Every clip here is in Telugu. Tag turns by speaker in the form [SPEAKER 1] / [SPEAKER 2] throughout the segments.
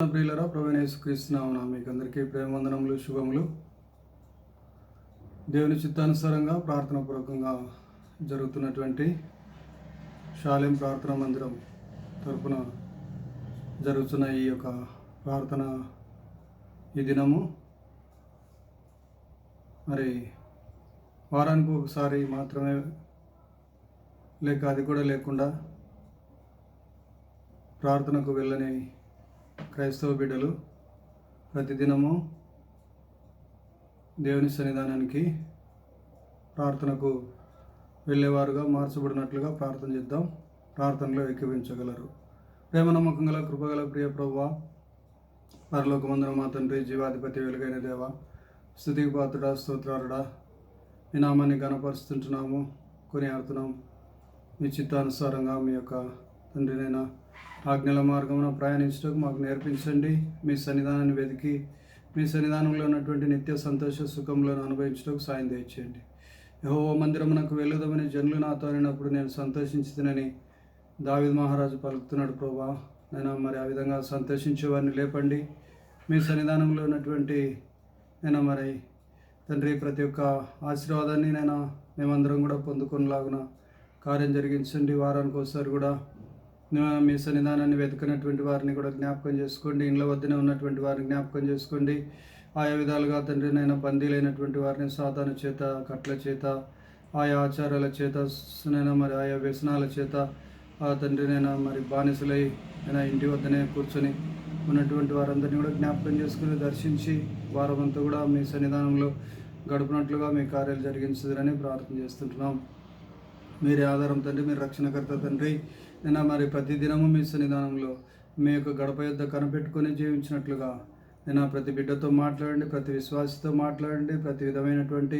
[SPEAKER 1] ప్రియులరా ప్రవేశిస్తున్నాము మీకు అందరికీ ప్రేమవందనములు శుభములు. దేవుని చిత్తానుసారంగా ప్రార్థన పూర్వకంగా జరుగుతున్నటువంటి శాలెం ప్రార్థనా మందిరం తరపున జరుగుతున్న ఈ యొక్క ప్రార్థన ఈ దినము. మరి వారానికి ఒకసారి మాత్రమే లేక అది కూడా లేకుండా ప్రార్థనకు వెళ్ళని క్రైస్తవ బిడ్డలు ప్రతిదినము దేవుని సన్నిధానానికి ప్రార్థనకు వెళ్ళేవారుగా మార్చబడినట్లుగా ప్రార్థన చేద్దాం. ప్రార్థనలో ఎక్కివించగలరు ప్రేమ నమ్మకం గల కృపగల ప్రియ ప్రభువ పరలోకమందరం మా తండ్రి జీవాధిపతి వెలుగైన దేవ స్థుతికి పాత్రుడా స్తోత్రారుడా మీ నామాన్ని గణపరుస్తుంటున్నాము కొని ఆడుతున్నాం మీ చిత్తానుసారంగా మీ యొక్క తండ్రి నేను ఆజ్ఞల మార్గమున ప్రయాణించడానికి మాకు నేర్పించండి. మీ సన్నిధానాన్ని వెతికి మీ సన్నిధానంలో ఉన్నటువంటి నిత్య సంతోష సుఖంలను అనుభవించడానికి సాయం దయచేయండి. యహో మందిరమునకు వెళ్ళుదామని జనులు నాతో అనినప్పుడు నేను సంతోషించుతునని దావిద్ మహారాజు పలుకుతున్నాడు. ప్రభా నేను మరి ఆ విధంగా సంతోషించే వారిని లేపండి. మీ సన్నిధానంలో ఉన్నటువంటి నేను మరి తండ్రి ప్రతి ఒక్క ఆశీర్వాదాన్ని నేను మేమందరం కూడా పొందుకునేలాగున కార్యం జరిగించండి. వారానికి ఒకసారి కూడా మీ సన్నిధానాన్ని వెతుకున్నటువంటి వారిని కూడా జ్ఞాపకం చేసుకోండి. ఇండ్ల వద్దనే ఉన్నటువంటి వారిని జ్ఞాపకం చేసుకోండి. ఆయా విధాలుగా తండ్రి నైనా బందీలైనటువంటి వారిని సాతాను చేత కట్ల చేత ఆయా ఆచారాల చేత నైనా మరి ఆయా వ్యసనాల చేత ఆ తండ్రినైనా మరి బానిసలై అయినా ఇంటి వద్దనే కూర్చొని ఉన్నటువంటి వారందరినీ కూడా జ్ఞాపకం చేసుకుని దర్శించి వారమంతా కూడా మీ సన్నిధానంలో గడుపునట్లుగా మీ కార్యాలు జరిగించదని ప్రార్థన చేస్తుంటున్నాం. మీరే ఆధారం తండ్రి మీరు రక్షణకర్త తండ్రి. నేను మరి ప్రతి దినము మీ సన్నిధానంలో మీ యొక్క గడప యొద్ద కనిపెట్టుకొని జీవించినట్లుగా నేను ప్రతి బిడ్డతో మాట్లాడండి ప్రతి విశ్వాసతో మాట్లాడండి ప్రతి విధమైనటువంటి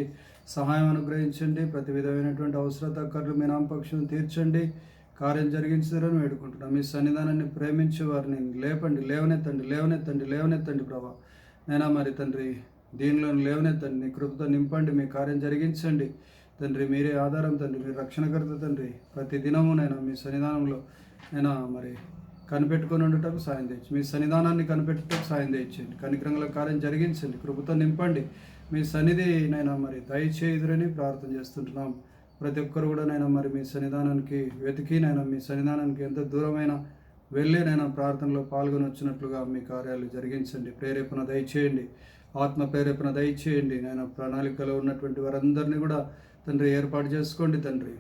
[SPEAKER 1] సహాయం అనుగ్రహించండి ప్రతి విధమైనటువంటి అవసరత కర్లు మీ నామపక్షం తీర్చండి కార్యం జరిగించారని వేడుకుంటున్నాను మీ సన్నిధానాన్ని ప్రేమించే వారిని లేపండి లేవనెత్తండి లేవనెత్తండి లేవనెత్తండి ప్రభా. నైనా మరి తండ్రి దీనిలో లేవనెత్తండి నీ కృపతో నింపండి మీ కార్యం జరిగించండి. తండ్రి మీరే ఆధారం తండ్రి మీరు రక్షణకర్త తండ్రి. ప్రతి దినము నేను మీ సన్నిధానంలో నేను మరి కనిపెట్టుకొని ఉండటకు సాయం తెచ్చు మీ సన్నిధానాన్ని కనిపెట్టటకు సాయం తెచ్చండి కనిక్రంగల కార్యం జరిగించండి. కృపతో నింపండి. మీ సన్నిధి నేను మరి దయచేయుదురని ప్రార్థన చేస్తుంటున్నాం. ప్రతి ఒక్కరు కూడా నేను మరి మీ సన్నిధానానికి వెతికి నేను మీ సన్నిధానానికి ఎంత దూరమైన వెళ్ళి నేను ప్రార్థనలో పాల్గొని వచ్చినట్లుగా మీ కార్యాలు జరిగించండి. ప్రేరేపణ దయచేయండి. ఆత్మ ప్రేరేపణ దయచేయండి. నేను ప్రణాళికలో ఉన్నటువంటి వారందరినీ కూడా తండ్రి ఏర్పాటు చేసుకోండి తండ్రి.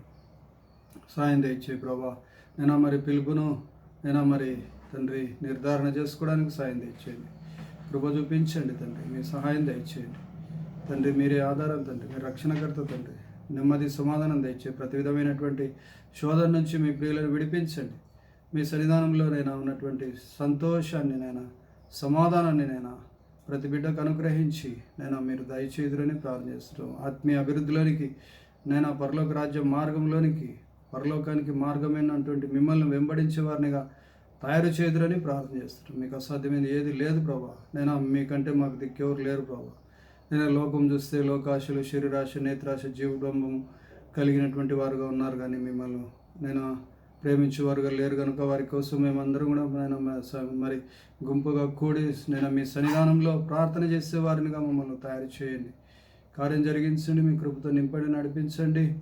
[SPEAKER 1] సాయం తెచ్చే ప్రభా. నేను మరి పిలుపును నేను మరి తండ్రి నిర్ధారణ చేసుకోవడానికి సాయం తెచ్చేయండి కృప చూపించండి తండ్రి మీ సహాయం దయచేయండి. తండ్రి మీరే ఆధారం తండ్రి మీరు రక్షణకర్త తండ్రి. నెమ్మది సమాధానం దయచే ప్రతి విధమైనటువంటి శోధన నుంచి మీ ప్రియులను విడిపించండి. మీ సన్నిధానంలో నేను ఉన్నటువంటి సంతోషాన్ని నేను సమాధానాన్ని నేను ప్రతి బిడ్డకు అనుగ్రహించి నేను మీరు దయచేదురని ప్రార్థన చేస్తున్నాం. ఆత్మీయ అభివృద్ధిలోనికి నేను పరలోక రాజ్యం మార్గంలోనికి పరలోకానికి మార్గమైనటువంటి మిమ్మల్ని వెంబడించే వారినిగా తయారు చేదురని ప్రార్థన చేస్తున్నాం. మీకు అసాధ్యమైన ఏది లేదు ప్రభా. నేను మీకంటే మాకు దిక్కెవరు లేరు ప్రభా. నేను లోకం చూస్తే లోకాశలు శరీరాశ నేత్రాశ జీవబ్రహ్మం కలిగినటువంటి వారుగా ఉన్నారు కానీ మిమ్మల్ని నేను ప్రేమించేవారుగా లేరు కనుక వారి కోసం మేమందరం కూడా నేను స- మరి గుంపుగా కూడి నేను మీ సన్నిధానంలో ప్రార్థన చేసే వారినిగా మమ్మల్ని తయారు చేయండి. కార్యం జరిగించండి మీ కృపతో నింపండి నడిపించండి.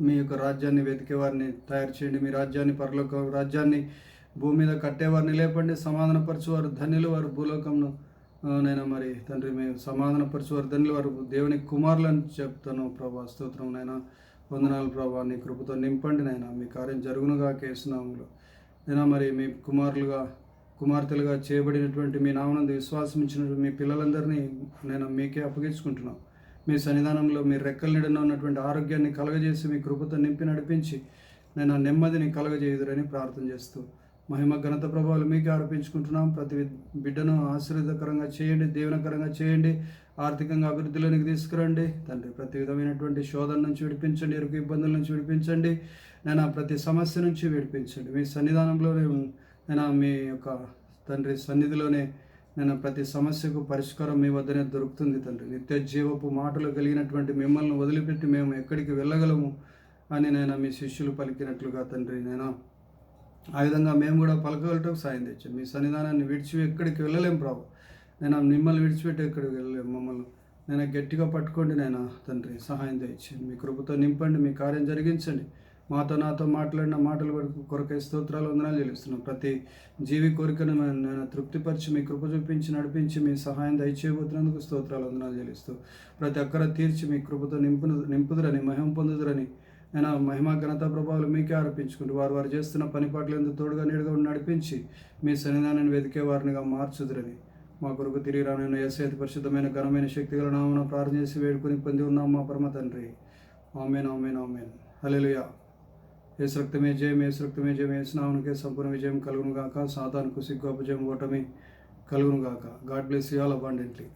[SPEAKER 1] మీ యొక్క రాజ్యాన్ని వెతికే వారిని తయారు చేయండి. మీ రాజ్యాన్ని పరలోక రాజ్యాన్ని భూమి మీద కట్టేవారిని లేపండి. సమాధానపరచువారు ధన్యులు. వారు భూలోకంను నేను మరి తండ్రి మేము సమాధానపరచువారు ధన్యులు. వారు దేవుని కుమారులు అని చెప్తాను. ప్రభా స్తోత్రం నైనా వందనాలు ప్రభా నీ కృపతో నింపండి నాయన. మీ కార్యం జరుగునుగా కేసునాములు నేను మరి మీ కుమారులుగా కుమార్తెలుగా చేయబడినటువంటి మీ నామనందు విశ్వాసం ఇచ్చిన మీ పిల్లలందరినీ నేను మీకే అప్పగించుకుంటున్నాను మీ సన్నిధానంలో మీ రెక్కల నీడన ఉన్నటువంటి ఆరోగ్యాన్ని కలగజేసి మీ కృపతో నింపి నడిపించి నేను ఆ నెమ్మదిని కలగజేయుదురని ప్రార్థన చేస్తూ మహిమ ఘనత ప్రభావాలు మీకే ఆరోపించుకుంటున్నాం ప్రతి బిడ్డను ఆశీర్వదకరంగా చేయండి దీవెనకరంగా చేయండి. ఆర్థికంగా అభివృద్ధిలోనికి తీసుకురండి. తండ్రి ప్రతి విధమైనటువంటి శోధన నుంచి విడిపించండి ఎరుకు ఇబ్బందుల నుంచి విడిపించండి. నేను ప్రతి సమస్య నుంచి విడిపించండి. మీ సన్నిధానంలోనే నేను మీ యొక్క తండ్రి సన్నిధిలోనే నేను ప్రతి సమస్యకు పరిష్కారం మీ వద్దనే దొరుకుతుంది తండ్రి. నిత్య జీవపు మాటలు కలిగినటువంటి మిమ్మల్ని వదిలిపెట్టి మేము ఎక్కడికి వెళ్ళగలము అని నేను మీ శిష్యులు పలికినట్లుగా తండ్రి నేను ఆ విధంగా మేము కూడా పలకగలటం సాయం తెచ్చాను మీ సన్నిధానాన్ని విడిచి ఎక్కడికి వెళ్ళలేం ప్రభు. నేను మిమ్మల్ని విడిచిపెట్టి ఎక్కడికి వెళ్ళలేము మమ్మల్ని. నేను గట్టిగా పట్టుకోండి నేను తండ్రి. సహాయం తెచ్చింది మీ కృపతో నింపండి మీ కార్యం జరిగించండి. మాతో నాతో మాట్లాడిన మాటలు వరకు కొరకై స్తోత్రాలు వందనాలు చెల్లిస్తున్నాం. ప్రతి జీవి కోరికను నేను తృప్తిపరిచి మీ కృప చూపించి నడిపించి మీ సహాయం దయచేయబోతున్నందుకు స్తోత్రాలు వందనాలు చెల్లిస్తూ ప్రతి ఒక్కర తీర్చి మీ కృపతో నింపు నింపుదురని మహిమ పొందుదురని నేను మహిమ ఘనత ప్రభావాలు మీకే ఆరోపించుకుంటూ వారు వారు చేస్తున్న పని పాటలు ఎందుకు తోడుగా నీడుగా నడిపించి మీ సన్నిధానాన్ని వెతికే వారినిగా మార్చుదురని మా కొరకు తిరిగి రానైన ఎస్ఐతి పరిశుద్ధమైన ఘనమైన శక్తి గల ప్రార్థన చేసి వేడుకొని పొంది ఉన్నాం మా పరమ తండ్రి. Amen amen amen. Hallelujah Yesu రక్తమే జయం ఏసు రక్తమే జయం. ఏసు నామనికే సంపూర్ణ విజయం కలుగును గాక సాతానుకు సిగ్గు అపజయం ఓటమి కలుగును గాక God bless you all abundantly.